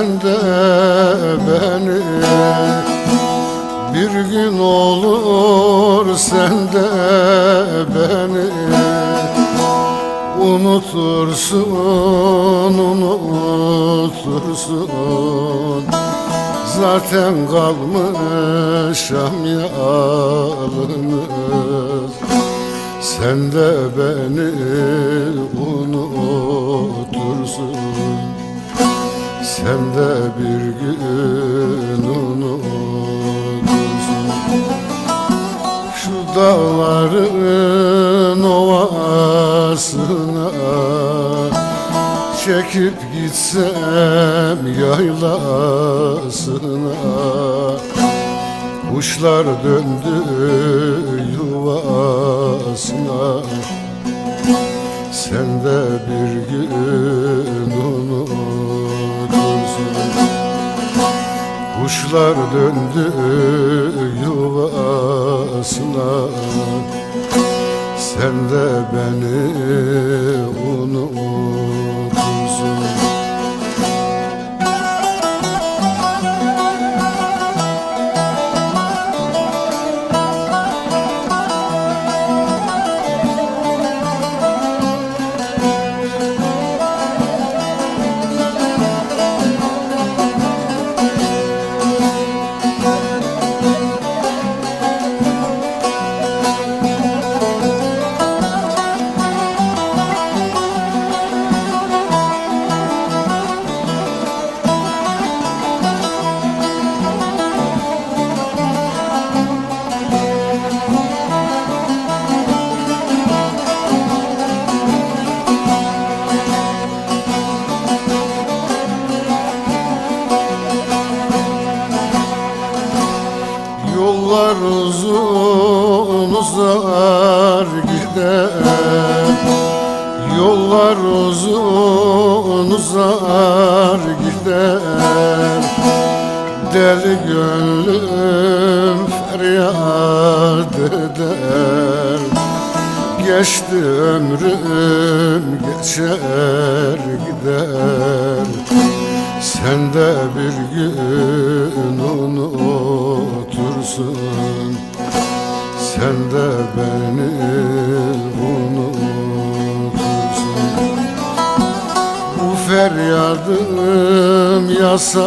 sen de beni. Bir gün olur sen de beni. Unutursun, unutursun. Zaten kalmışam yalnız. Sen de beni unutursun. Sen de bir gün unutursun Şu dağların ovasına Çekip gitsem yaylasına. Kuşlar döndü yuvasına. Sen de bir gün unutursun Kuşlar döndü yuvasına. Sen de beni Yollar uzar gider Yollar uzun uzar gider. Deli gönlüm feryat eder. Geçti ömrüm geçer gider. Sen de bir gün unutursun Sen de beni unutursun. Bu feryadım yasa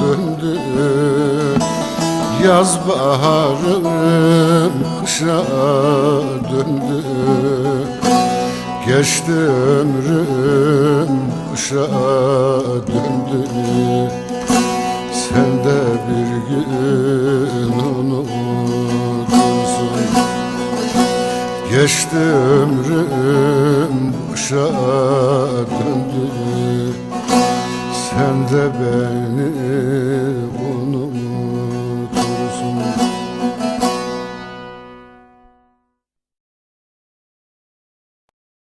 döndü. Yaz baharım kışa döndü. Geçti ömrüm kışa döndü. Sen de bir Geçti ömrüm kışa döndü. Sen de beni